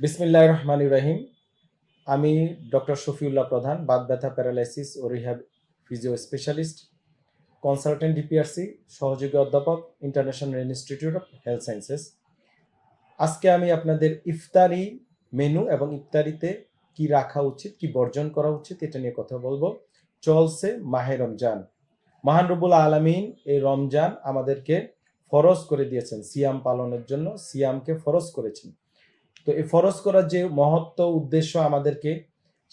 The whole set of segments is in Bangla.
বিসমিল্লাহ রহমান ইব্রাহিম আমি ডক্টর শফিউল্লাহ প্রধান বাদ ব্যথা প্যারালাইসিস ও rehab physio specialist, consultant DPRC, সহযোগী অধ্যাপক, International Institute of Health Sciences. আজকে আমি আপনাদের ইফতারি মেনু এবং ইফতারিতে কি রাখা উচিত, কি বর্জন করা উচিত, এটা নিয়ে কথা বলব। চলছে মাহে রমজান। মহান রবুল আলমিন এই রমজান আমাদেরকে ফরজ করে দিয়েছেন, সিয়াম পালনের জন্য, সিয়ামকে ফরজ করেছেন। তো এই ফরজ করার যে মহত্ব উদ্দেশ্য আমাদেরকে,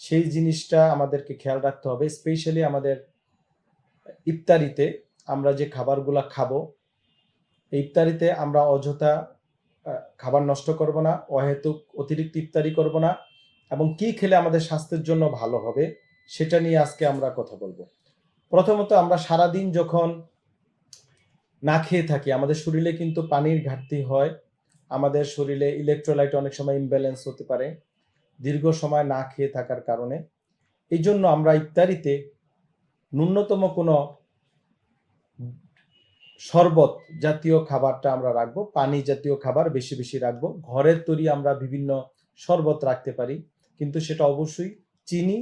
সেই জিনিসটা আমাদেরকে খেয়াল রাখতে হবে। স্পেশালি আমাদের ইফতারিতে আমরা যে খাবারগুলো খাব ইফতারিতে আমরা অযথা খাবার নষ্ট করব না, অহেতুক অতিরিক্ত ইফতারি করব না এবং কি খেলে আমাদের স্বাস্থ্যের জন্য ভালো হবে, সেটা নিয়ে আজকে আমরা কথা বলব। প্রথমত আমরা সারাদিন যখন না খেয়ে থাকি, আমাদের শরীরে কিন্তু পানির ঘাটতি হয় আমাদের শরীরে ইলেকট্রোলাইট অনেক সময় ইমব্যালেন্স হতে পারে, দীর্ঘ সময় না খেয়ে থাকার কারণে। এই জন্য আমরা ইফতারিতে ন্যূনতম কোনো শরবত জাতীয় খাবারটা আমরা রাখব, পানি জাতীয় খাবার বেশি বেশি রাখব। ঘরের তৈরি আমরা বিভিন্ন শরবত রাখতে পারি, কিন্তু সেটা অবশ্যই চিনি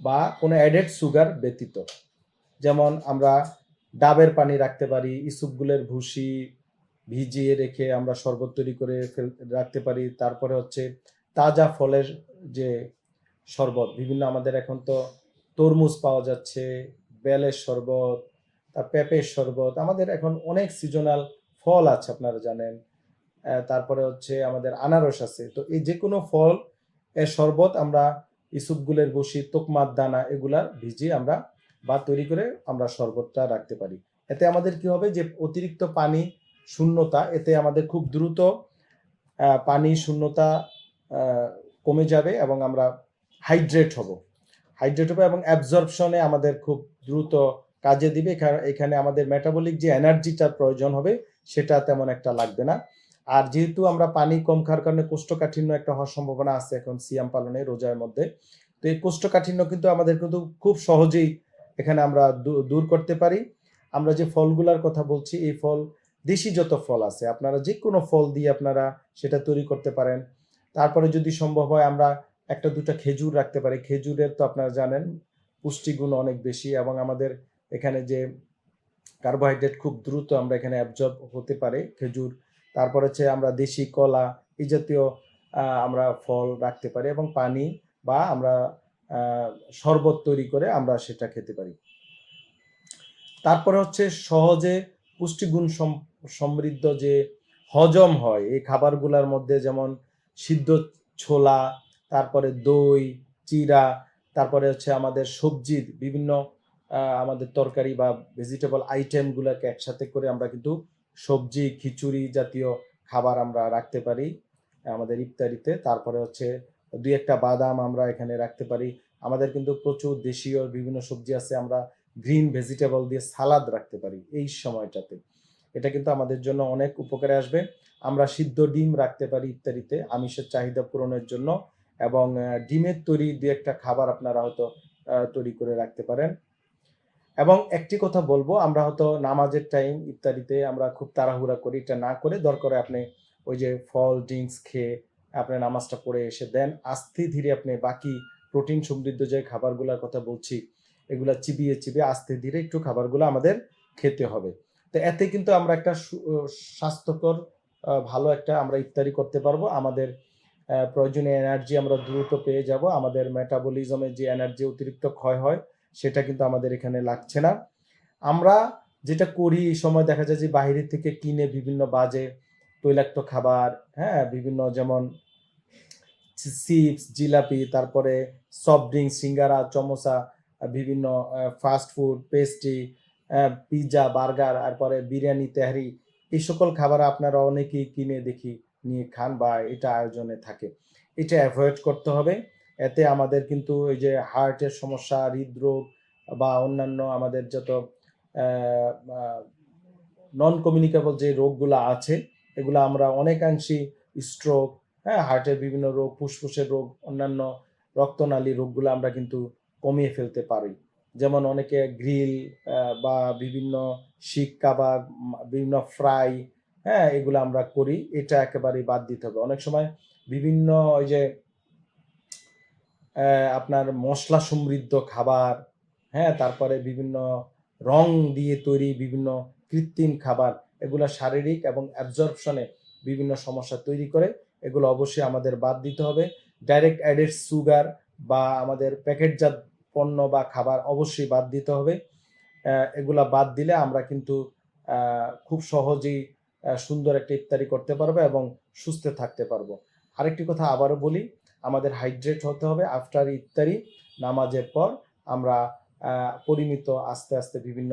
বা কোনো অ্যাডেড সুগার ব্যতীত। যেমন আমরা ডাবের পানি রাখতে পারি, ইসুপগুলের ভুসি ভিজিয়ে রেখে আমরা শরবত তৈরি করে রাখতে পারি। তারপরে হচ্ছে তাজা ফলের যে শরবত, বিভিন্ন আমাদের এখন তো তরমুজ পাওয়া যাচ্ছে, বেলের শরবত, তার পেঁপের শরবত, আমাদের এখন অনেক সিজনাল ফল আছে আপনারা জানেন। তারপরে হচ্ছে আমাদের আনারস আছে। তো এই যে কোনো ফল এর শরবত আমরা ইসুপগুলের বসি, তোকমার দানা এগুলা ভিজিয়ে আমরা বা তৈরি করে আমরা শরবতটা রাখতে পারি। এতে আমাদের কি হবে যে অতিরিক্ত পানি শূন্যতা, এতে আমাদের খুব দ্রুত পানি শূন্যতা কমে যাবে এবং আমরা হাইড্রেট হব। হাইড্রেট হবে এবং অ্যাবজর্পশনে আমাদের খুব দ্রুত কাজে দিবে। এখা- এখানে আমাদের মেটাবলিক যে এনার্জিটার প্রয়োজন হবে, সেটা তেমন একটা লাগবে না। আর যেহেতু আমরা পানি কম খাওয়ার কারণে কোষ্ঠকাঠিন্য একটা হওয়ার সম্ভাবনা আছে এখন সিয়াম পালনে, রোজার মধ্যে, তো এই কোষ্ঠকাঠিন্য কিন্তু আমাদের কিন্তু খুব সহজেই এখানে আমরা দূর করতে পারি। আমরা যে ফলগুলার কথা বলছি, এই ফল দেশি যত ফল আছে, আপনারা যে কোনো ফল দিয়ে আপনারা সেটা তৈরি করতে পারেন। তারপরে যদি সম্ভব হয় আমরা একটা দুটো খেজুর রাখতে পারি। খেজুরের তো আপনারা জানেন, পুষ্টিগুণ অনেক বেশি এবং আমাদের এখানে যে কার্বোহাইড্রেট খুব দ্রুত আমরা এখানে অ্যাবজর্ব হতে পারে খেজুর। তারপর হচ্ছে আমরা দেশি কলা এই জাতীয় আমরা ফল রাখতে পারি এবং পানি বা আমরা শরবত তৈরি করে আমরা সেটা খেতে পারি। তারপরে হচ্ছে সহজে পুষ্টিগুণ সম- সমৃদ্ধ যে হজম হয়, এই খাবারগুলোর মধ্যে যেমন সিদ্ধ ছোলা, তারপরে দই, চিরা, তারপরে হচ্ছে আমাদের সবজির বিভিন্ন আমাদের তরকারি বা ভেজিটেবল আইটেমগুলোকে একসাথে করে আমরা কিন্তু সবজি, খিচুড়ি জাতীয় খাবার আমরা রাখতে পারি, আমাদের ইফতারিতে। তারপরে হচ্ছে দুই একটা বাদাম আমরা এখানে রাখতে পারি। আমাদের কিন্তু প্রচুর দেশীয় বিভিন্ন সবজি আছে, আমরা গ্রিন ভেজিটেবল দিয়ে সালাদ রাখতে পারি এই সময়টাতে। এটা কিন্তু আমাদের জন্য অনেক উপকারে আসবে। আমরা সিদ্ধ ডিম রাখতে পারি ইত্যাদিতে, আমিষের চাহিদা পূরণের জন্য এবং ডিমের তৈরি দু একটা খাবার আপনারা হয়তো তৈরি করে রাখতে পারেন। এবং একটি কথা বলব, আমরা হয়তো নামাজের টাইম ইত্যাদিতে আমরা খুব তাড়াহুড়া করি, এটা না করে দরকারে আপনি ওই যে ফল ড্রিঙ্কস খেয়ে আপনি নামাজটা পড়ে এসে দেন। আস্তে ধীরে আপনি বাকি প্রোটিন সমৃদ্ধ যে খাবারগুলোর কথা বলছি এগুলা চিবিয়ে চিবিয়ে আস্তে ধীরে একটু খাবারগুলো আমাদের খেতে হবে। তো এতে কিন্তু আমরা একটা স্বাস্থ্যকর ভালো একটা আমরা ইফতারি করতে পারব। আমাদের প্রয়োজনীয় এনার্জি আমরা দ্রুত পেয়ে যাব। আমাদের মেটাবলিজমে যে এনার্জি অতিরিক্ত ক্ষয় হয়, সেটা কিন্তু আমাদের এখানে লাগছে না। আমরা যেটা করি এই সময় দেখা যায় যে বাইরে থেকে কিনে বিভিন্ন বাজে তৈলাক্ত খাবার হ্যাঁ বিভিন্ন যেমন চিপস, জিলাপি, তারপরে সফট ড্রিঙ্কস সিঙ্গারা, চমোসা বিভিন্ন fast food pastry pizza burger তারপরে বিরিয়ানি, তেহারি, এই সকল খাবার আপনারা অনেকেই কিনে দেখি, নিয়ে খান বা এটা আয়োজনে থাকে। এটা অ্যাভয়েড করতে হবে। এতে আমাদের কিন্তু এই যে হার্টের সমস্যা, হৃদরোগ বা অন্যান্য আমাদের যত নন কমিউনিকেবল যে রোগগুলো আছে, এগুলো আমরা অনেকাংশই স্ট্রোক হ্যাঁ হার্টের বিভিন্ন রোগ, ফুসফুসের রোগ, অন্যান্য রক্তনালী রোগগুলো আমরা কিন্তু কমিয়ে ফেলতে পারি। যেমন অনেকে গ্রিল বা বিভিন্ন শিক কাবাব বিভিন্ন ফ্রাই হ্যাঁ এগুলো আমরা করি। এটা একেবারেই বাদ দিতে হবে। অনেক সময় বিভিন্ন ওই যে আপনার মশলা সমৃদ্ধ খাবার হ্যাঁ তারপরে বিভিন্ন রং দিয়ে তৈরি বিভিন্ন কৃত্রিম খাবার, এগুলো শারীরিক এবং অ্যাবজর্পশনে বিভিন্ন সমস্যা তৈরি করে, এগুলো অবশ্যই আমাদের বাদ দিতে হবে। ডাইরেক্ট অ্যাডেড সুগার বা আমাদের প্যাকেটজাত পণ্য বা খাবার অবশ্যই বাদ দিতে হবে। এগুলা বাদ দিলে আমরা কিন্তু খুব সহজেই সুন্দর একটা ইফতারি করতে পারব এবং সুস্থ থাকতে পারব। আরেকটি কথা আবারও বলি, আমাদের হাইড্রেট হতে হবে আফটার ইফতারি, নামাজের পর আমরা পরিমিত আস্তে আস্তে বিভিন্ন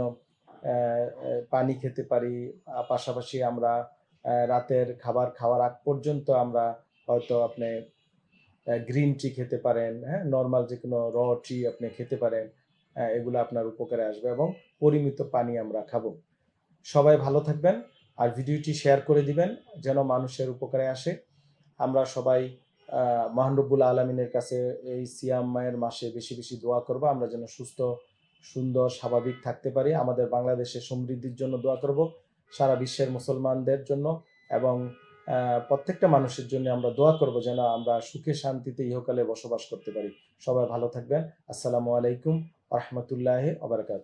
পানি খেতে পারি। পাশাপাশি আমরা রাতের খাবার খাওয়ার আগ পর্যন্ত আমরা হয়তো আপনি গ্রিন টি খেতে পারেন হ্যাঁ? নর্মাল যে কোনো র টি আপনি খেতে পারেন এগুলো আপনার উপকারে আসবে এবং পরিমিত পানি আমরা খাব। সবাই ভালো থাকবেন আর ভিডিওটি শেয়ার করে দিবেন যেন মানুষের উপকারে আসে। আমরা সবাই মহানরব্বুল আলমিনের কাছে এই সিয়াম মায়ের মাসে বেশি বেশি দোয়া করব। আমরা যেন সুস্থ, সুন্দর, স্বাভাবিক থাকতে পারি। আমাদের বাংলাদেশের সমৃদ্ধির জন্য দোয়া করব সারা বিশ্বের মুসলমানদের জন্য এবং প্রত্যেকটা মানুষের জন্য আমরা দোয়া করব যেন আমরা সুখে শান্তিতে ইহকালে বসবাস করতে পারি। সবাই ভালো থাকবেন। আসসালামু আলাইকুম রহমতুল্লাহ আবরকাত